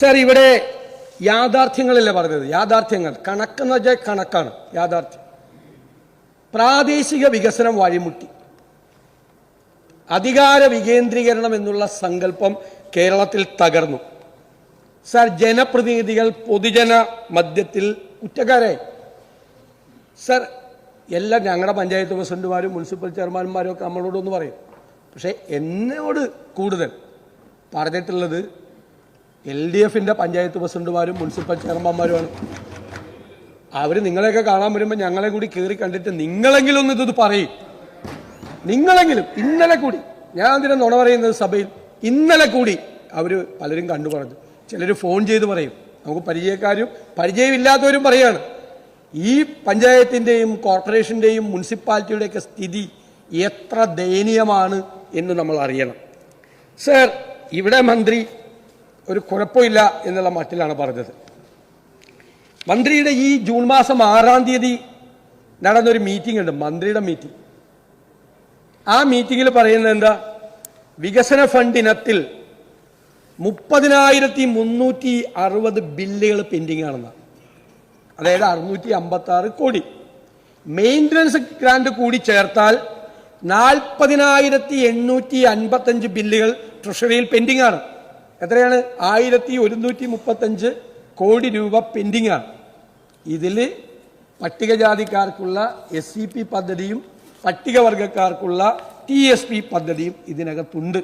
Sir ഇവിടെ യാഥാർത്ഥ്യങ്ങളല്ലേ പറഞ്ഞത്? യാഥാർത്ഥ്യങ്ങൾ. കണക്കെന്ന് വെച്ചാൽ കണക്കാണ്. യാഥാർത്ഥ്യം. പ്രാദേശിക വികസനം വഴിമുട്ടി. അധികാര വികേന്ദ്രീകരണം എന്നുള്ള സങ്കല്പം കേരളത്തിൽ തകർന്നു. സാർ ജനപ്രതിനിധികൾ പൊതുജന മധ്യത്തിൽ കുറ്റക്കാരായി. സാർ എല്ലാം ഞങ്ങളുടെ പഞ്ചായത്ത് പ്രസിഡന്റുമാരും മുനിസിപ്പൽ ചെയർമാൻമാരും ഒക്കെ നമ്മളോടൊന്ന് പറയും. പക്ഷേ എന്നോട് കൂടുതൽ പറഞ്ഞിട്ടുള്ളത് എൽ ഡി എഫിന്റെ പഞ്ചായത്ത് പ്രസിഡന്റുമാരും മുനിസിപ്പൽ ചെയർമാന്മാരുമാണ് അവർ നിങ്ങളെയൊക്കെ കാണാൻ വരുമ്പോൾ ഞങ്ങളെ കൂടി കയറി കണ്ടിട്ട് നിങ്ങളെങ്കിലും ഒന്ന് ഇത് പറയും. നിങ്ങളെങ്കിലും ഇന്നലെ കൂടി ഞാൻ അതിനെ നുണ പറയുന്നത് സഭയിൽ? ഇന്നലെ കൂടി അവർ പലരും കണ്ടു പറഞ്ഞു. ചിലർ ഫോൺ ചെയ്ത് പറയും. നമുക്ക് പരിചയക്കാരും പരിചയമില്ലാത്തവരും പറയാണ്. ഈ പഞ്ചായത്തിന്റെയും കോർപ്പറേഷന്റെയും മുനിസിപ്പാലിറ്റിയുടെയൊക്കെ സ്ഥിതി എത്ര ദയനീയമാണ് എന്ന് നമ്മൾ അറിയണം. സർ ഇവിടെ മന്ത്രി ഒരു കുഴപ്പമില്ല എന്നുള്ള മട്ടിലാണ് പറഞ്ഞത്. മന്ത്രിയുടെ ഈ ജൂൺ മാസം ആറാം തീയതി നടന്നൊരു മീറ്റിംഗ് ഉണ്ട് മന്ത്രിയുടെ മീറ്റിംഗ് ആ മീറ്റിങ്ങിൽ പറയുന്നത് എന്താ? വികസന ഫണ്ടിനത്തിൽ മുപ്പതിനായിരത്തി മുന്നൂറ്റി അറുപത് ബില്ലുകൾ പെൻഡിങ് ആണെന്ന. അതായത് അറുന്നൂറ്റി അമ്പത്തി ആറ് കോടി. മെയിന്റനൻസ് ഗ്രാൻഡ് കൂടി ചേർത്താൽ നാൽപ്പതിനായിരത്തി എണ്ണൂറ്റി അൻപത്തഞ്ച് ബില്ലുകൾ ട്രഷറിയിൽ പെൻഡിങ് ആണ്. എത്രയാണ്? ആയിരത്തി ഒരുന്നൂറ്റി മുപ്പത്തഞ്ച് കോടി രൂപ പെൻഡിങ് ആണ് ഇതിൽ പട്ടികജാതിക്കാർക്കുള്ള എസ് സി പി പദ്ധതിയും പട്ടികവർഗക്കാർക്കുള്ള ടി എസ് പി പദ്ധതിയും ഇതിനകത്തുണ്ട്.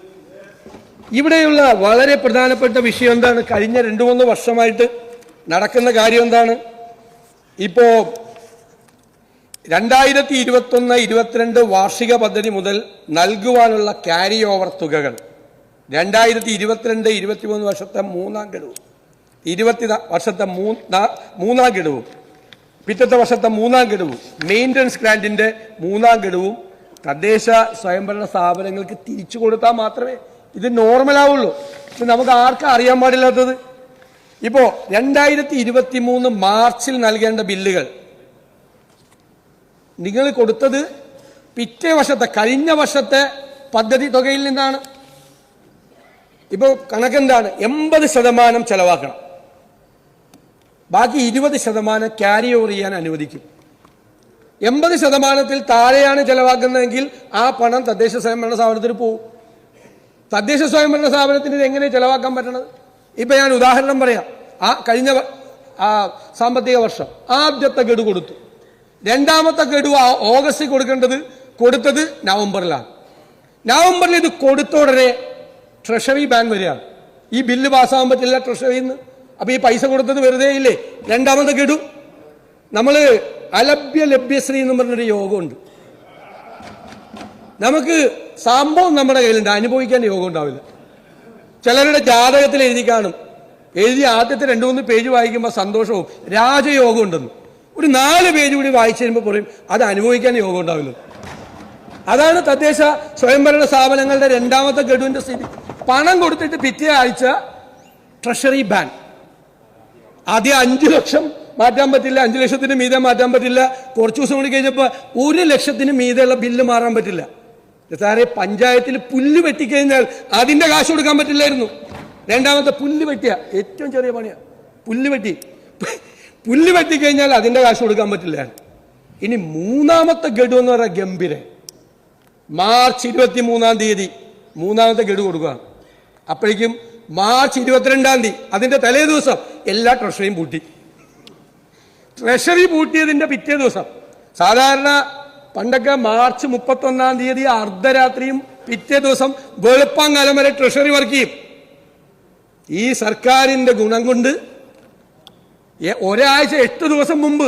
ഇവിടെയുള്ള വളരെ പ്രധാനപ്പെട്ട വിഷയം എന്താണ്? കഴിഞ്ഞ രണ്ട് മൂന്ന് വർഷമായിട്ട് നടക്കുന്ന കാര്യം എന്താണ്? ഇപ്പോ രണ്ടായിരത്തി ഇരുപത്തൊന്ന് ഇരുപത്തിരണ്ട് വാർഷിക പദ്ധതി മുതൽ നൽകുവാനുള്ള ക്യാരി ഓവർ തുകകൾ. രണ്ടായിരത്തി ഇരുപത്തിരണ്ട് ഇരുപത്തിമൂന്ന് വർഷത്തെ മൂന്നാം ഗഡുവും. ഇരുപത്തി വർഷത്തെ മൂന്നാ- ഗഡുവും. പിറ്റത്തെ വർഷത്തെ മൂന്നാം ഗഡുവും. മെയിന്റനൻസ് ഗ്രാൻഡിന്റെ മൂന്നാം ഗഡുവും. തദ്ദേശ സ്വയംഭരണ സ്ഥാപനങ്ങൾക്ക് തിരിച്ചു കൊടുത്താൽ മാത്രമേ ഇത് നോർമലാവുള്ളൂ ഇത് നമുക്ക് ആർക്കും അറിയാൻ പാടില്ലാത്തത്. ഇപ്പോൾ രണ്ടായിരത്തി ഇരുപത്തി മൂന്ന് മാർച്ചിൽ നൽകേണ്ട ബില്ലുകൾ. നിങ്ങൾ കൊടുത്തത് പിറ്റേ വർഷത്തെ കഴിഞ്ഞ വർഷത്തെ പദ്ധതി തുകയിൽ നിന്നാണ്. ഇപ്പോൾ കണക്കെന്താണ്? എൺപത് ശതമാനം ചെലവാക്കണം. ബാക്കി ഇരുപത് ശതമാനം ക്യാരി ഓവർ ചെയ്യാൻ അനുവദിക്കും. എൺപത് ശതമാനത്തിൽ താഴെയാണ് ചെലവാക്കുന്നതെങ്കിൽ ആ പണം തദ്ദേശ സ്വയംഭരണ സ്ഥാപനത്തിന് പോകും തദ്ദേശ സ്വയംഭരണ സ്ഥാപനത്തിന് ഇത് എങ്ങനെ ചെലവാക്കാൻ പറ്റണത്? ഇപ്പൊ ഞാൻ ഉദാഹരണം പറയാം. ആ കഴിഞ്ഞ ആ സാമ്പത്തിക വർഷം ആദ്യത്തെ ഗഡു കൊടുത്തു. രണ്ടാമത്തെ ഗഡു ആ ഓഗസ്റ്റിൽ കൊടുക്കേണ്ടത് കൊടുത്തത് നവംബറിലാണ്. നവംബറിൽ ഇത് കൊടുത്ത ഉടനെ ട്രഷറി ബാൻ വരികയാണ് ഈ ബില്ല് പാസ്സാകാൻ പറ്റില്ല ട്രഷറിയിൽ നിന്ന് അപ്പൊ ഈ പൈസ കൊടുത്തത് വെറുതെ ഇല്ലേ? രണ്ടാമത്തെ കിടും നമ്മൾ അലഭ്യ ലഭ്യശ്രീ എന്ന് പറഞ്ഞൊരു യോഗമുണ്ട്. നമുക്ക് സംഭവം നമ്മുടെ കയ്യിലുണ്ട്. അനുഭവിക്കാൻ യോഗം ഉണ്ടാവില്ല. ചിലരുടെ ജാതകത്തിൽ എഴുതി കാണും. എഴുതി ആദ്യത്തെ രണ്ടു മൂന്ന് പേജ് വായിക്കുമ്പോൾ സന്തോഷവും. രാജയോഗം ഉണ്ടെന്ന്. ഒരു നാല് പേജ് കൂടി വായിച്ചു കഴിയുമ്പോൾ പറയും അത് അനുഭവിക്കാൻ യോഗം ഉണ്ടാവില്ല. അതാണ് തദ്ദേശ സ്വയംഭരണ സ്ഥാപനങ്ങളുടെ രണ്ടാമത്തെ ഗഡുവിന്റെ സ്ഥിതി. പണം കൊടുത്തിട്ട് പിറ്റേ ആഴ്ച ട്രഷറി ബാൻ. ആദ്യം അഞ്ചു ലക്ഷം മാറ്റാൻ പറ്റില്ല അഞ്ചു ലക്ഷത്തിന് മീതെ മാറ്റാൻ പറ്റില്ല. കുറച്ച് ദിവസം കൂടി കഴിഞ്ഞപ്പോൾ ഒരു ലക്ഷത്തിന് മീതെയുള്ള ബില്ല് മാറാൻ പറ്റില്ല. സാറേ പഞ്ചായത്തിൽ പുല്ല് വെട്ടിക്കഴിഞ്ഞാൽ അതിന്റെ കാശ് കൊടുക്കാൻ പറ്റില്ലായിരുന്നു. രണ്ടാമത്തെ പുല്ല് വെട്ടിയ ഏറ്റവും ചെറിയ പണിയാ. പുല്ല് വെട്ടി. പുല്ല് വെട്ടിക്കഴിഞ്ഞാൽ അതിന്റെ കാശ് കൊടുക്കാൻ പറ്റില്ല. ഇനി മൂന്നാമത്തെ ഗഡു എന്ന് പറയുക ഗംഭീര. മാർച്ച് ഇരുപത്തി മൂന്നാം തീയതി മൂന്നാമത്തെ ഗഡു കൊടുക്കുക. അപ്പോഴേക്കും മാർച്ച് ഇരുപത്തിരണ്ടാം തീയതി അതിന്റെ തലേ ദിവസം എല്ലാ ട്രഷറിയും പൂട്ടി. ട്രഷറി പൂട്ടിയതിന്റെ പിറ്റേ ദിവസം സാധാരണ പണ്ടൊക്കെ മാർച്ച് മുപ്പത്തൊന്നാം തീയതി അർദ്ധരാത്രിയും പിറ്റേ ദിവസം വെളുപ്പാങ്കാലം വരെ ട്രഷറി വർക്ക് ചെയ്യും. ഈ സർക്കാരിന്റെ ഗുണം കൊണ്ട് ഒരാഴ്ച എട്ട് ദിവസം മുമ്പ്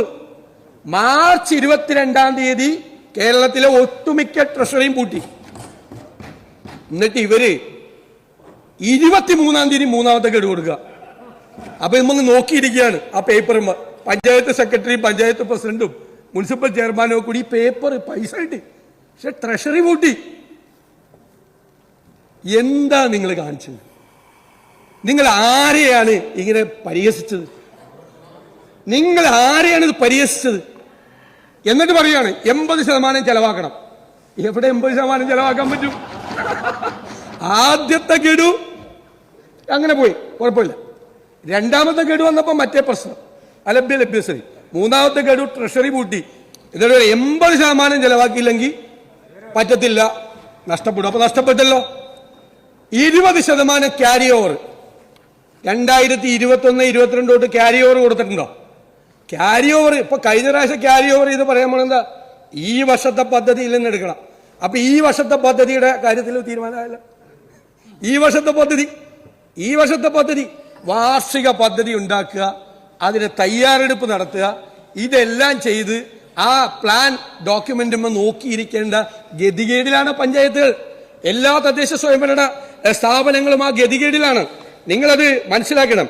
മാർച്ച് ഇരുപത്തിരണ്ടാം തീയതി കേരളത്തിലെ ഒട്ടുമിക്ക ട്രഷറിയും പൂട്ടി. എന്നിട്ട് ഇവർ ഇരുപത്തിമൂന്നാം തീയതി മൂന്നാമത്തെ ഗഡു കൊടുക്കുക. അപ്പൊ നമ്മൾ നോക്കിയിരിക്കുകയാണ് ആ പേപ്പർ പഞ്ചായത്ത് സെക്രട്ടറി പഞ്ചായത്ത് പ്രസിഡന്റും മുനിസിപ്പൽ ചെയർമാനും കൂടി പേപ്പർ പൈസ കിട്ടി. പക്ഷെ ട്രഷറി പൂട്ടി എന്താ നിങ്ങൾ കാണിച്ചത്? നിങ്ങൾ ആരെയാണ് ഇങ്ങനെ പരിഹസിച്ചത്? നിങ്ങൾ ആരെയാണ് ഇത് പരിഹസിച്ചത്? എന്നിട്ട് പറയാണ് എൺപത് ശതമാനം ചെലവാക്കണം. എവിടെ എൺപത് ശതമാനം ചെലവാക്കാൻ പറ്റും? ആദ്യത്തെ ഗഡു അങ്ങനെ പോയി. കുഴപ്പമില്ല. രണ്ടാമത്തെ ഗഡു വന്നപ്പോൾ മറ്റേ പ്രശ്നം. അലഭ്യ ലഭ്യസ്ഥിതി. മൂന്നാമത്തെ ഗഡു ട്രഷറി പൂട്ടി. ഇതൊരു എൺപത് ശതമാനം ചെലവാക്കിയില്ലെങ്കിൽ പറ്റത്തില്ല. നഷ്ടപ്പെടും. അപ്പൊ നഷ്ടപ്പെട്ടല്ലോ. ഇരുപത് ശതമാനം ക്യാരി ഓവർ രണ്ടായിരത്തി ഇരുപത്തി ഒന്ന് ഇരുപത്തിരണ്ട് തൊട്ട് ക്യാരി ഓവർ കൊടുത്തിട്ടുണ്ടോ? ക്യാരി ഓവർ ഇപ്പൊ കഴിഞ്ഞ പ്രാവശ്യം ക്യാരി ഓവർ ചെയ്ത് പറയാൻ പോണെന്താ ഈ വർഷത്തെ പദ്ധതിയിൽ നിന്ന് എടുക്കണം. അപ്പൊ ഈ വർഷത്തെ പദ്ധതിയുടെ കാര്യത്തിൽ തീരുമാനമായല്ല. ഈ വർഷത്തെ പദ്ധതി ഈ വർഷത്തെ പദ്ധതി വാർഷിക പദ്ധതി ഉണ്ടാക്കുക അതിന് തയ്യാറെടുപ്പ് നടത്തുക ഇതെല്ലാം ചെയ്ത് ആ പ്ലാൻ ഡോക്യുമെന്റുമ്പോൾ നോക്കിയിരിക്കേണ്ട ഗതികേടിലാണ് പഞ്ചായത്തുകൾ. എല്ലാ തദ്ദേശ സ്വയംഭരണ സ്ഥാപനങ്ങളും ആ ഗതികേടിലാണ്. നിങ്ങളത് മനസ്സിലാക്കണം.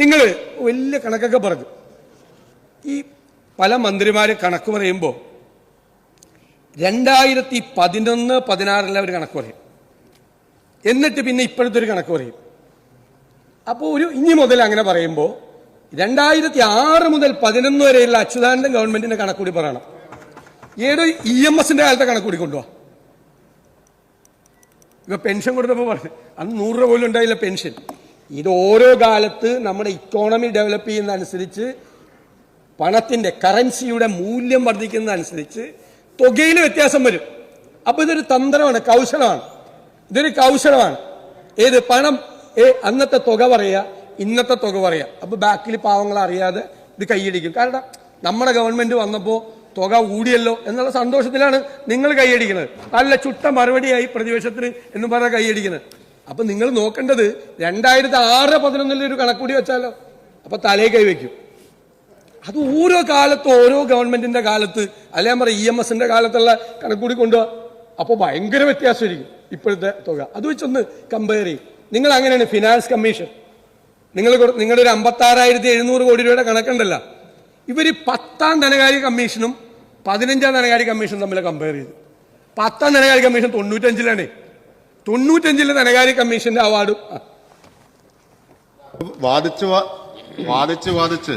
നിങ്ങൾ വലിയ കണക്കൊക്കെ പറഞ്ഞു. ഈ പല മന്ത്രിമാര് കണക്ക് പറയുമ്പോൾ രണ്ടായിരത്തി പതിനൊന്ന് പതിനാറിലെ ഒരു കണക്ക് പറയും. എന്നിട്ട് പിന്നെ ഇപ്പോഴത്തെ ഒരു കണക്ക് പറയും. അപ്പോൾ ഒരു ഇനി മുതൽ അങ്ങനെ പറയുമ്പോൾ രണ്ടായിരത്തി ആറ് മുതൽ പതിനൊന്ന് വരെയുള്ള അച്യുതാനന്ദൻ ഗവൺമെന്റിന്റെ കണക്കൂടി പറയണം. ഏത് ഇ എം എസിന്റെ കാലത്തെ കണക്കൂടി കൊണ്ടുപോവാ ഇപ്പൊ പെൻഷൻ കൊടുത്തപ്പോൾ പറഞ്ഞു അന്ന് നൂറ് രൂപ പോലും ഉണ്ടായില്ല പെൻഷൻ ഇത് ഓരോ കാലത്ത് നമ്മുടെ ഇക്കോണമി ഡെവലപ്പ് ചെയ്യുന്ന അനുസരിച്ച് പണത്തിന്റെ കറൻസിയുടെ മൂല്യം വർദ്ധിക്കുന്നതനുസരിച്ച് തുകയിൽ വ്യത്യാസം വരും. അപ്പൊ ഇതൊരു തന്ത്രമാണ് കൗശലമാണ്. ഇതൊരു കൗശലമാണ്. ഏത് പണം ഏ അന്നത്തെ തുക പറയാ ഇന്നത്തെ തുക പറയാ. അപ്പൊ ബാക്കിൽ പാവങ്ങൾ അറിയാതെ ഇത് കൈയടിക്കും. കാരണം നമ്മുടെ ഗവൺമെന്റ് വന്നപ്പോ തുക കൂടിയല്ലോ എന്നുള്ള സന്തോഷത്തിലാണ് നിങ്ങൾ കൈയടിക്കുന്നത്. നല്ല ചുട്ട മറുപടിയായി പ്രതിപക്ഷത്തിന് എന്ന് പറഞ്ഞ കൈയടിക്കുന്നത്. അപ്പൊ നിങ്ങൾ നോക്കേണ്ടത് രണ്ടായിരത്തി ആറ് പതിനൊന്നിൽ ഒരു കണക്കൂടി വെച്ചാലോ? അപ്പൊ തലേ കൈവയ്ക്കും അത് ഓരോ കാലത്ത് ഓരോ ഗവൺമെന്റിന്റെ കാലത്ത് അല്ലെ ഞാൻ പറയാം ഇ എം എസിന്റെ കാലത്തുള്ള കണക്കൂടി കൊണ്ടുപോവാ അപ്പോൾ ഭയങ്കര വ്യത്യാസമായിരിക്കും ഇപ്പോഴത്തെ തുക. അത് വെച്ചൊന്ന് കമ്പയർ ചെയ്യും. നിങ്ങൾ അങ്ങനെയാണ് ഫിനാൻസ് കമ്മീഷൻ നിങ്ങൾ നിങ്ങളുടെ ഒരു അമ്പത്താറായിരത്തി എഴുന്നൂറ് കോടി രൂപയുടെ കണക്കുണ്ടല്ല. ഇവർ പത്താം ധനകാര്യ കമ്മീഷനും പതിനഞ്ചാം ധനകാര്യ കമ്മീഷനും തമ്മിൽ കമ്പയർ ചെയ്തു പത്താം ധനകാര്യ കമ്മീഷൻ തൊണ്ണൂറ്റഞ്ചിലാണ്. തൊണ്ണൂറ്റഞ്ചിലെ ധനകാര്യ കമ്മീഷന്റെ അവാർഡും വാദിച്ച് വാദിച്ച്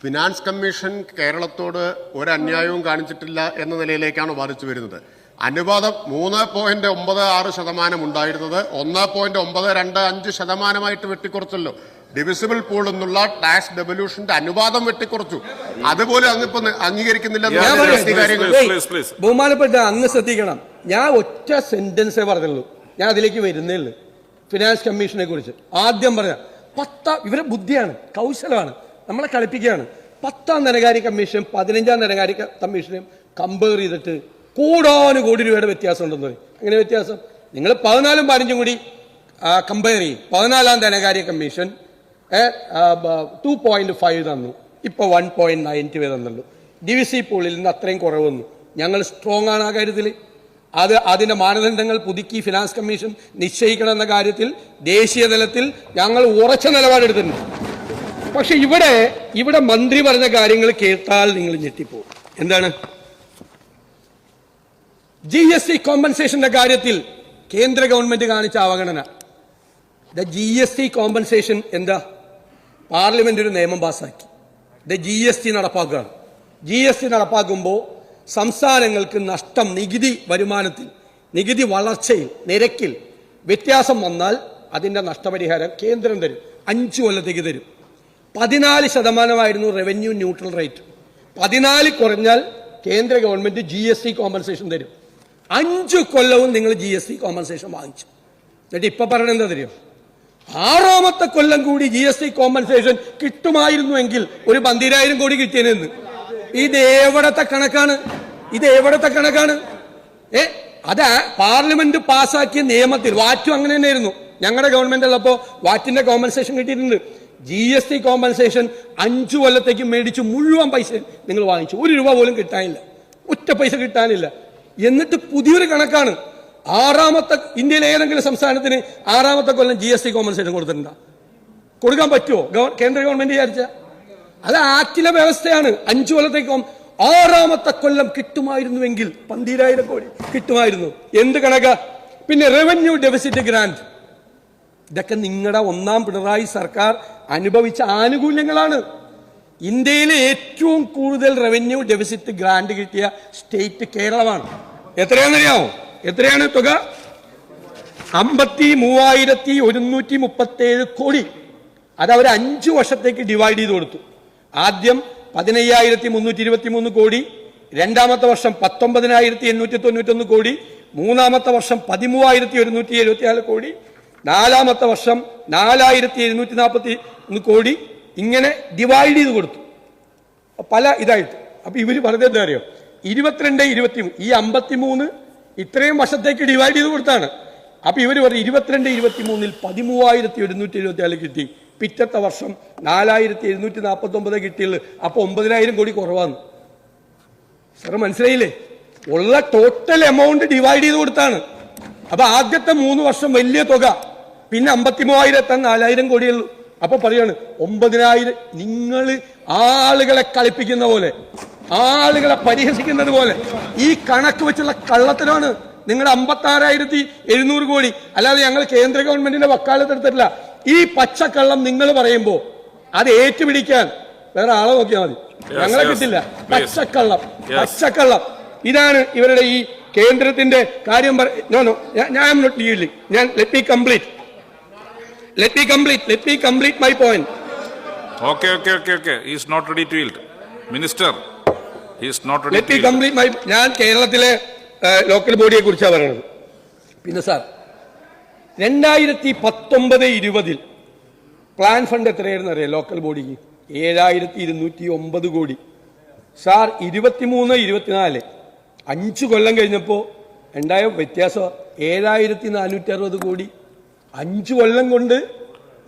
ഫിനാൻസ് കമ്മീഷൻ കേരളത്തോട് ഒരു അന്യായവും കാണിച്ചിട്ടില്ല എന്ന നിലയിലേക്കാണ് വാദിച്ചു വരുന്നത്. അനുപാതം മൂന്ന് പോയിന്റ് ഒമ്പത് ആറ് ശതമാനം ഉണ്ടായിരുന്നത്. ഒന്ന് പോയിന്റ് ഒമ്പത് രണ്ട് അഞ്ച് ശതമാനമായിട്ട് വെട്ടിക്കുറച്ചല്ലോ. ഡിവിസിബിൾ പൂൾ എന്നുള്ള ടാക്സ് ഡെവല്യൂഷന്റെ അനുപാതം വെട്ടിക്കുറച്ചു. അതുപോലെ അങ്ങിപ്പോ അംഗീകരിക്കുന്നില്ല. ബഹുമാനപ്പെട്ട അങ്ങ് ശ്രദ്ധിക്കണം. ഞാൻ ഒറ്റ സെന്റൻസേ പറഞ്ഞുള്ളൂ. ഞാൻ അതിലേക്ക് വരുന്നേ ഉള്ളൂ. ഫിനാൻസ് കമ്മീഷനെ കുറിച്ച്. ആദ്യം പറഞ്ഞ പത്ത ഇവരെ ബുദ്ധിയാണ് കൗശലമാണ്. നമ്മളെ കളിപ്പിക്കുകയാണ്. പത്താം ധനകാര്യ കമ്മീഷനും പതിനഞ്ചാം ധനകാര്യ കമ്മീഷനും കമ്പയർ ചെയ്തിട്ട് കോടാനു കോടി രൂപയുടെ വ്യത്യാസം ഉണ്ടെന്ന് പറയും അങ്ങനെ വ്യത്യാസം? നിങ്ങൾ പതിനാലും പതിനഞ്ചും കൂടി കമ്പയർ ചെയ്യും. പതിനാലാം ധനകാര്യ കമ്മീഷൻ ടു പോയിന്റ് ഫൈവ് തന്നു. ഇപ്പൊ വൺ പോയിന്റ് നയൻ ടു തന്നുള്ളൂ. ഡി വി സി പൂളിൽ നിന്ന് അത്രയും കുറവ് വന്നു. ഞങ്ങൾ സ്ട്രോങ് ആണ് ആ കാര്യത്തിൽ അത് അതിന്റെ മാനദണ്ഡങ്ങൾ പുതുക്കി ഫിനാൻസ് കമ്മീഷൻ നിശ്ചയിക്കണം എന്ന കാര്യത്തിൽ ദേശീയ തലത്തിൽ ഞങ്ങൾ ഉറച്ച നിലപാടെടുത്തിട്ടുണ്ട്. പക്ഷെ ഇവിടെ ഇവിടെ മന്ത്രി പറഞ്ഞ കാര്യങ്ങൾ കേട്ടാൽ നിങ്ങൾ ഞെട്ടിപ്പോകും. എന്താണ്? ജി എസ് ടി കോമ്പൻസേഷന്റെ കാര്യത്തിൽ കേന്ദ്ര ഗവൺമെന്റ് കാണിച്ച അവഗണന. The G S T compensation എന്താ? പാർലമെന്റ് ഒരു നിയമം പാസാക്കി. ദ ജി എസ് ടി നടപ്പാക്കുകയാണ്. ജി എസ് ടി നടപ്പാക്കുമ്പോൾ സംസ്ഥാനങ്ങൾക്ക് നഷ്ടം നികുതി വരുമാനത്തിൽ നികുതി വളർച്ചയിൽ നിരക്കിൽ വ്യത്യാസം വന്നാൽ അതിന്റെ നഷ്ടപരിഹാരം കേന്ദ്രം തരും. അഞ്ചു കൊല്ലത്തേക്ക് തരും. പതിനാല് ശതമാനമായിരുന്നു റവന്യൂ ന്യൂട്രൽ റേറ്റ് പതിനാല് കുറഞ്ഞാൽ കേന്ദ്ര ഗവൺമെന്റ് ജി കോമ്പൻസേഷൻ തരും. അഞ്ചു കൊല്ലവും നിങ്ങൾ ജി എസ് ടി കോമ്പൻസേഷൻ വാങ്ങിച്ചു. എന്നിട്ട് ഇപ്പൊ പറയണത് എന്താ തരും ആറാമത്തെ കൊല്ലം കൂടി ജി എസ് ടി കോമ്പൻസേഷൻ കിട്ടുമായിരുന്നുവെങ്കിൽ ഒരു പന്തിരായിരം കോടി കിട്ടിയതെന്ന് ഇത് എവിടത്തെ കണക്കാണ്? ഇത് എവിടത്തെ കണക്കാണ്? ഏ? അത് പാർലമെന്റ് പാസാക്കിയ നിയമത്തിൽ വാറ്റും അങ്ങനെ തന്നെയായിരുന്നു. ഞങ്ങളുടെ ഗവൺമെന്റ് ഉള്ളപ്പോ വാറ്റിന്റെ കോമ്പൻസേഷൻ കിട്ടിയിട്ടുണ്ട്. ജി എസ് ടി കോമ്പൻസേഷൻ അഞ്ചു കൊല്ലത്തേക്ക് മേടിച്ച് മുഴുവൻ പൈസ നിങ്ങൾ വാങ്ങിച്ചു. ഒരു രൂപ പോലും കിട്ടാനില്ല. ഒറ്റ പൈസ കിട്ടാനില്ല. എന്നിട്ട് പുതിയൊരു കണക്കാണ്. ആറാമത്തെ ഇന്ത്യയിലെ ഏതെങ്കിലും സംസ്ഥാനത്തിന് ആറാമത്തെ കൊല്ലം ജി എസ് ടി കോമ്പൻസേഷൻ കൊടുത്തിട്ടുണ്ടോ? കൊടുക്കാൻ പറ്റുമോ കേന്ദ്ര ഗവൺമെന്റ് വിചാരിച്ച? അത് ആറ്റിലെ വ്യവസ്ഥയാണ്. അഞ്ചു കൊല്ലത്തേക്കും ആറാമത്തെ കൊല്ലം കിട്ടുമായിരുന്നുവെങ്കിൽ പന്തിരായിരം കോടി കിട്ടുമായിരുന്നു. എന്ത് കണക്ക? പിന്നെ റവന്യൂ ഡെഫിസിറ്റ് ഗ്രാന്റ് ഇതൊക്കെ നിങ്ങളുടെ ഒന്നാം പിണറായി സർക്കാർ അനുഭവിച്ച ആനുകൂല്യങ്ങളാണ്. ഇന്ത്യയിലെ ഏറ്റവും കൂടുതൽ റവന്യൂ ഡെഫിസിറ്റ് ഗ്രാന്റ് കിട്ടിയ സ്റ്റേറ്റ് കേരളമാണ്. എത്രയാണെന്നറിയാമോ എത്രയാണ് തുക? അമ്പത്തി മൂവായിരത്തി ഒരുന്നൂറ്റി മുപ്പത്തേഴ് കോടി. അത് അവർ അഞ്ചു വർഷത്തേക്ക് ഡിവൈഡ് ചെയ്ത് കൊടുത്തു. ആദ്യം പതിനയ്യായിരത്തി മുന്നൂറ്റി ഇരുപത്തി മൂന്ന് കോടി രണ്ടാമത്തെ വർഷം പത്തൊമ്പതിനായിരത്തി എണ്ണൂറ്റി തൊണ്ണൂറ്റൊന്ന് കോടി മൂന്നാമത്തെ വർഷം പതിമൂവായിരത്തി ഒരുന്നൂറ്റി എഴുപത്തിനാല് കോടി നാലാമത്തെ വർഷം നാലായിരത്തി എഴുന്നൂറ്റി നാൽപ്പത്തി ഒന്ന് കോടി ഇങ്ങനെ ഡിവൈഡ് ചെയ്ത് കൊടുത്തു. പല ഇതായിട്ട്. അപ്പൊ ഇവർ പറഞ്ഞത് എന്താ അറിയോ? ഇരുപത്തിരണ്ട് ഇരുപത്തി ഈ അമ്പത്തിമൂന്ന് ഇത്രയും വർഷത്തേക്ക് ഡിവൈഡ് ചെയ്ത് കൊടുത്താണ്. അപ്പൊ ഇവർ പറഞ്ഞു ഇരുപത്തിരണ്ട് ഇരുപത്തി മൂന്നിൽ പതിമൂവായിരത്തി ഒരുന്നൂറ്റി എഴുപത്തി നാല് കിട്ടി. പിറ്റത്തെ വർഷം നാലായിരത്തി എഴുന്നൂറ്റി നാൽപ്പത്തി ഒമ്പത് കിട്ടിയുള്ളു. അപ്പൊ ഒമ്പതിനായിരം കോടി കുറവാണ് സാറ് മനസ്സിലായില്ലേ? ഉള്ള ടോട്ടൽ എമൗണ്ട് ഡിവൈഡ് ചെയ്ത് കൊടുത്താണ്. അപ്പൊ ആദ്യത്തെ മൂന്ന് വർഷം വലിയ തുക. പിന്നെ അമ്പത്തി എത്താൻ നാലായിരം കോടിയുള്ളൂ അപ്പൊ പറയാണ് ഒമ്പതിനായിരം നിങ്ങൾ ആളുകളെ കളിപ്പിക്കുന്ന പോലെ ആളുകളെ പരിഹസിക്കുന്നത് പോലെ ഈ കണക്ക് വെച്ചുള്ള കള്ളത്തരമാണ്. നിങ്ങളുടെ അമ്പത്തി ആറായിരത്തി എഴുന്നൂറ് കോടി. അല്ലാതെ ഞങ്ങൾ കേന്ദ്ര ഗവൺമെന്റിന്റെ വക്കാലത്തെടുത്തിട്ടില്ല ഈ പച്ചക്കള്ളം നിങ്ങൾ പറയുമ്പോ അത് ഏറ്റുപിടിക്കാൻ വേറെ ആളെ നോക്കിയാൽ മതി. ഞങ്ങളെ കിട്ടില്ല. പച്ചക്കള്ളം പച്ചക്കള്ളം. ഇതാണ് ഇവരുടെ ഈ കേന്ദ്രത്തിന്റെ കാര്യം ഞാൻ- not ഞാൻ let me complete let me complete let me complete my point Okay, okay, okay, okay. He is not ready to yield. Minister, he is not ready let to me yield. Complete my ഞാൻ കേരളത്തിലെ local ബോഡിയെ കുറിച്ചാണ് പറയുന്നത് പിന്നെ sir രണ്ടായിരത്തി പത്തൊമ്പത് ഇരുപതിൽ plan fund എത്രയായിരുന്നു അറിയാം? ലോക്കൽ ബോഡിക്ക് ഏഴായിരത്തി ഇരുന്നൂറ്റി ഒമ്പത് കോടി. സാർ ഇരുപത്തിമൂന്ന് ഇരുപത്തിനാല്. അഞ്ച് കൊല്ലം കഴിഞ്ഞപ്പോൾ ഉണ്ടായ വ്യത്യാസം? ഏഴായിരത്തി നാനൂറ്റി അറുപത് കോടി. അഞ്ച് കൊല്ലം കൊണ്ട്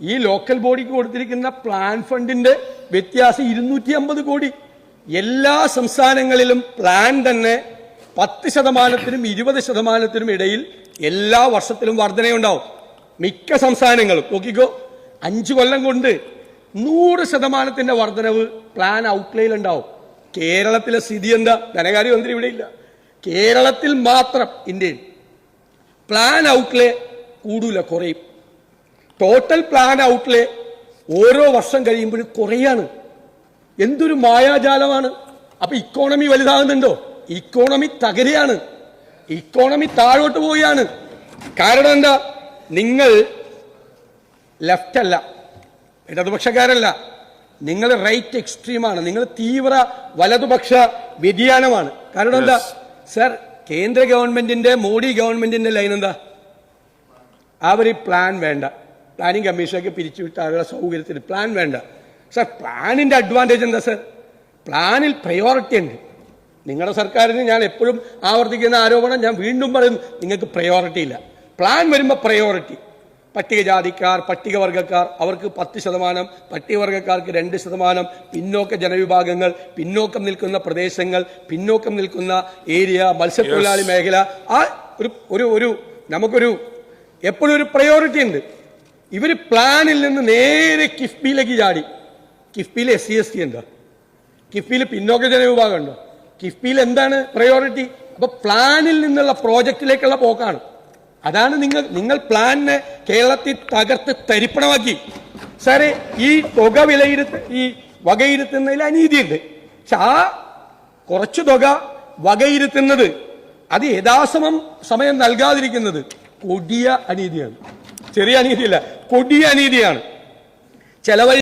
ഈ ലോക്കൽ ബോഡിക്ക് കൊടുത്തിരിക്കുന്ന പ്ലാൻ ഫണ്ടിന്റെ വ്യത്യാസം ഇരുന്നൂറ്റി അമ്പത് കോടി. എല്ലാ സംസ്ഥാനങ്ങളിലും പ്ലാൻ തന്നെ പത്ത് ശതമാനത്തിനും ഇരുപത് ശതമാനത്തിനും ഇടയിൽ എല്ലാ വർഷത്തിലും വർധനയുണ്ടാവും. മിക്ക സംസ്ഥാനങ്ങളും നോക്കിക്കോ അഞ്ചു കൊല്ലം കൊണ്ട് നൂറ് ശതമാനത്തിന്റെ വർധനവ് പ്ലാൻ ഔട്ട്ലേയിൽ ഉണ്ടാവും കേരളത്തിലെ സ്ഥിതി എന്താ? ധനകാര്യമന്ത്രി ഇവിടെ ഇല്ല. കേരളത്തിൽ മാത്രം ഇന്ത്യയിൽ പ്ലാൻ ഔട്ട്ലേ കൂടൂല കുറയും ടോട്ടൽ പ്ലാൻ ഔട്ട്ലെ ഓരോ വർഷം കഴിയുമ്പോഴും കുറയാണ്. എന്തൊരു മായാജാലമാണ്. അപ്പൊ ഇക്കോണമി വലുതാകുന്നുണ്ടോ? ഇക്കോണമി തകരുകയാണ് ഇക്കോണമി താഴോട്ട് പോവുകയാണ്. കാരണം എന്താ? നിങ്ങൾ ലെഫ്റ്റ് അല്ല. ഇടതുപക്ഷക്കാരല്ല. നിങ്ങൾ റൈറ്റ് എക്സ്ട്രീമാണ് നിങ്ങൾ തീവ്ര വലതുപക്ഷ വ്യതിയാനമാണ്. കാരണം എന്താ? സർ കേന്ദ്ര ഗവൺമെന്റിന്റെ മോഡി ഗവൺമെന്റിന്റെ ലൈൻ എന്താ? അവർ ഈ പ്ലാൻ വേണ്ട പ്ലാനിങ് കമ്മീഷനൊക്കെ പിരിച്ചുവിട്ട് അവരുടെ സൗകര്യത്തിന് പ്ലാൻ വേണ്ട. സർ പ്ലാനിന്റെ അഡ്വാന്റേജ് എന്താ സർ പ്ലാനിൽ പ്രയോറിറ്റി ഉണ്ട്. നിങ്ങളുടെ സർക്കാരിന് ഞാൻ എപ്പോഴും ആവർത്തിക്കുന്ന ആരോപണം ഞാൻ വീണ്ടും പറയുന്നു നിങ്ങൾക്ക് പ്രയോറിറ്റി ഇല്ല. പ്ലാൻ വരുമ്പോൾ പ്രയോറിറ്റി പട്ടികജാതിക്കാർ പട്ടികവർഗക്കാർ അവർക്ക് പത്ത് ശതമാനം പട്ടികവർഗക്കാർക്ക് രണ്ട് ശതമാനം പിന്നോക്ക ജനവിഭാഗങ്ങൾ പിന്നോക്കം നിൽക്കുന്ന പ്രദേശങ്ങൾ പിന്നോക്കം നിൽക്കുന്ന ഏരിയ മത്സ്യത്തൊഴിലാളി മേഖല ആ ഒരു ഒരു ഒരു നമുക്കൊരു എപ്പോഴും ഒരു പ്രയോറിറ്റി ഉണ്ട്. ഇവർ പ്ലാനിൽ നിന്ന് നേരെ കിഫ്ബിയിലേക്ക് ചാടി. കിഫ്ബിയിൽ എസ് സി എസ് ടി എന്താ? കിഫ്ബിയിൽ പിന്നോക്ക ജനവിഭാഗം ഉണ്ടോ? കിഫ്ബിയിൽ എന്താണ് പ്രയോറിറ്റി അപ്പൊ പ്ലാനിൽ നിന്നുള്ള പ്രോജക്റ്റിലേക്കുള്ള പോക്കാണ്. അതാണ് നിങ്ങൾ നിങ്ങൾ പ്ലാനിനെ കേരളത്തിൽ തകർത്ത് തരിപ്പണമാക്കി. സാറേ ഈ തുക വിലയിരുത്ത ഈ വകയിരുത്തുന്നതിൽ അനീതിയുണ്ട്. പക്ഷെ ആ കുറച്ചു തുക വകയിരുത്തുന്നത് അത് യഥാസമം സമയം നൽകാതിരിക്കുന്നത് കൊടിയ അനീതിയാണ്. ചെറിയ അനീതിയല്ല കൊടിയ അനീതിയാണ്. ചെലവഴി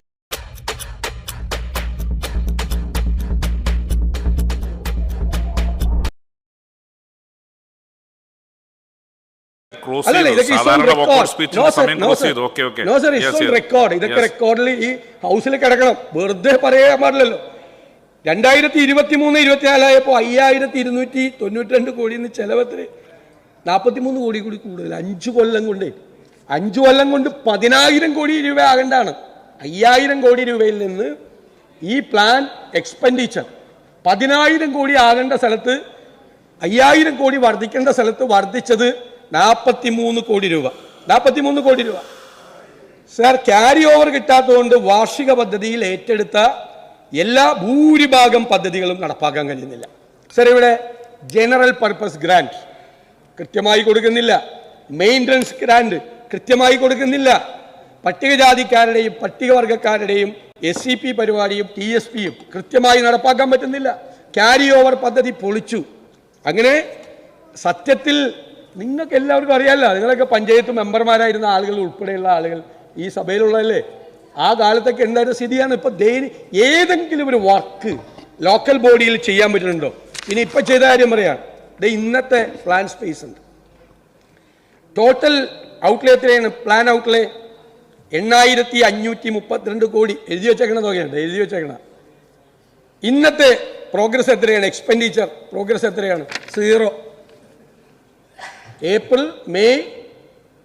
ഇതൊക്കെ. റെക്കോർഡിൽ ഈ ഹൗസിൽ കിടക്കണം. വെറുതെ പറയാൻ പാടില്ലല്ലോ. രണ്ടായിരത്തി ഇരുപത്തി മൂന്ന് ഇരുപത്തിനാലായപ്പോ അയ്യായിരത്തി ഇരുന്നൂറ്റി തൊണ്ണൂറ്റി രണ്ട് കോടി ചെലവത്തിന് നാൽപ്പത്തി മൂന്ന് കോടി കൂടി കൂടുതൽ. അഞ്ച് കൊല്ലം കൊണ്ട് അഞ്ച് കൊല്ലം കൊണ്ട് പതിനായിരം കോടി രൂപ ആകേണ്ടതാണ് അയ്യായിരം കോടി രൂപയിൽ നിന്ന് ഈ പ്ലാൻ എക്സ്പെൻഡിച്ചർ പതിനായിരം കോടി ആകേണ്ട സ്ഥലത്ത് അയ്യായിരം കോടി വർദ്ധിക്കേണ്ട സ്ഥലത്ത് വർദ്ധിച്ചത് നാൽപ്പത്തി മൂന്ന് കോടി രൂപ. നാൽപ്പത്തി മൂന്ന് കോടി രൂപ. സാർ ക്യാരി ഓവർ കിട്ടാത്തതുകൊണ്ട് വാർഷിക പദ്ധതിയിൽ ഏറ്റെടുത്ത എല്ലാ ഭൂരിഭാഗം പദ്ധതികളും നടപ്പാക്കാൻ കഴിയുന്നില്ല. സാർ ഇവിടെ ജനറൽ പർപ്പസ് ഗ്രാന്റ് കൃത്യമായി കൊടുക്കുന്നില്ല. മെയിന്റനൻസ് ഗ്രാൻഡ് കൃത്യമായി കൊടുക്കുന്നില്ല. പട്ടികജാതിക്കാരുടെയും പട്ടികവർഗക്കാരുടെയും എസ് സി പി പരിപാടിയും ടി എസ് പിയും കൃത്യമായി നടപ്പാക്കാൻ പറ്റുന്നില്ല. ക്യാരി ഓവർ പദ്ധതി പൊളിച്ചു. അങ്ങനെ സത്യത്തിൽ നിങ്ങൾക്ക് എല്ലാവർക്കും അറിയാമല്ലോ നിങ്ങളൊക്കെ പഞ്ചായത്ത് മെമ്പർമാരായിരുന്ന ആളുകൾ ഉൾപ്പെടെയുള്ള ആളുകൾ ഈ സഭയിലുള്ളതല്ലേ ആ കാലത്തൊക്കെ ഉണ്ടായിരുന്ന സ്ഥിതിയാണ്? ഇപ്പൊ ദൈനി ഏതെങ്കിലും ഒരു വർക്ക് ലോക്കൽ ബോഡിയിൽ ചെയ്യാൻ പറ്റുന്നുണ്ടോ? ഇനി ഇപ്പൊ ചെയ്ത കാര്യം പറയാം. ദേ ഇന്നത്തെ പ്ലാൻ സ്പേസ് ഉണ്ട്. ടോട്ടൽ ഔട്ട്ലേ എത്രയാണ്? പ്ലാൻ ഔട്ട്ലേ എണ്ണായിരത്തി അഞ്ഞൂറ്റി മുപ്പത്തിരണ്ട് കോടി. എഴുതി വെച്ചേക്കണ തുകയുണ്ട് എഴുതി വെച്ചേക്കണ. ഇന്നത്തെ പ്രോഗ്രസ് എത്രയാണ്? എക്സ്പെൻഡിച്ചർ പ്രോഗ്രസ് എത്രയാണ്? സീറോ ഏപ്രിൽ മെയ്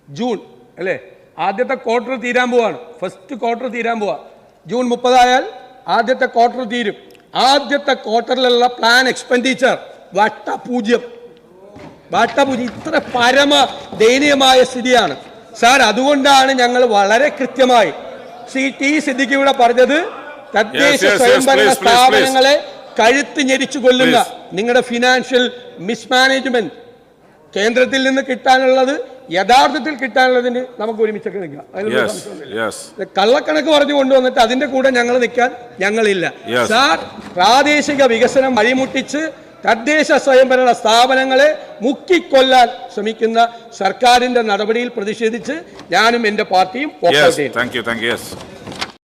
ജൂൺ അല്ലേ? ആദ്യത്തെ ക്വാർട്ടർ തീരാൻ പോവാണ്. ഫസ്റ്റ് ക്വാർട്ടർ തീരാൻ പോവാ. ജൂൺ മുപ്പതായാൽ ആദ്യത്തെ ക്വാർട്ടർ തീരും. ആദ്യത്തെ ക്വാർട്ടറിലുള്ള പ്ലാൻ എക്സ്പെൻഡിച്ചർ വട്ട പൂജ്യം വട്ട പൂജ്യം ഇത്ര പരമ ദയനീയമായ സ്ഥിതിയാണ്. സാർ അതുകൊണ്ടാണ് ഞങ്ങൾ വളരെ കൃത്യമായി സി ടി സിദ്ദിഖ് ഇവിടെ പറഞ്ഞത് തദ്ദേശ സ്വയംഭരണ. സ്ഥാപനങ്ങളെ കഴുത്ത് ഞെരിച്ചു കൊല്ലുന്ന നിങ്ങളുടെ ഫിനാൻഷ്യൽ മിസ്മാനേജ്മെന്റ് കേന്ദ്രത്തിൽ നിന്ന് കിട്ടാനുള്ളത് യഥാർത്ഥത്തിൽ കിട്ടാനുള്ളതിന് നമുക്ക് ഒരുമിച്ചൊക്കെ നിൽക്കാം. കള്ളക്കണക്ക് പറഞ്ഞു കൊണ്ടുവന്നിട്ട് അതിന്റെ കൂടെ ഞങ്ങൾ നിൽക്കാൻ ഞങ്ങളില്ല. സാർ പ്രാദേശിക വികസനം വഴിമുട്ടിച്ച് തദ്ദേശ സ്വയംഭരണ സ്ഥാപനങ്ങളെ മുക്കിക്കൊല്ലാൻ ശ്രമിക്കുന്ന സർക്കാരിന്റെ നടപടിയിൽ പ്രതിഷേധിച്ച് ഞാനും എന്റെ പാർട്ടിയും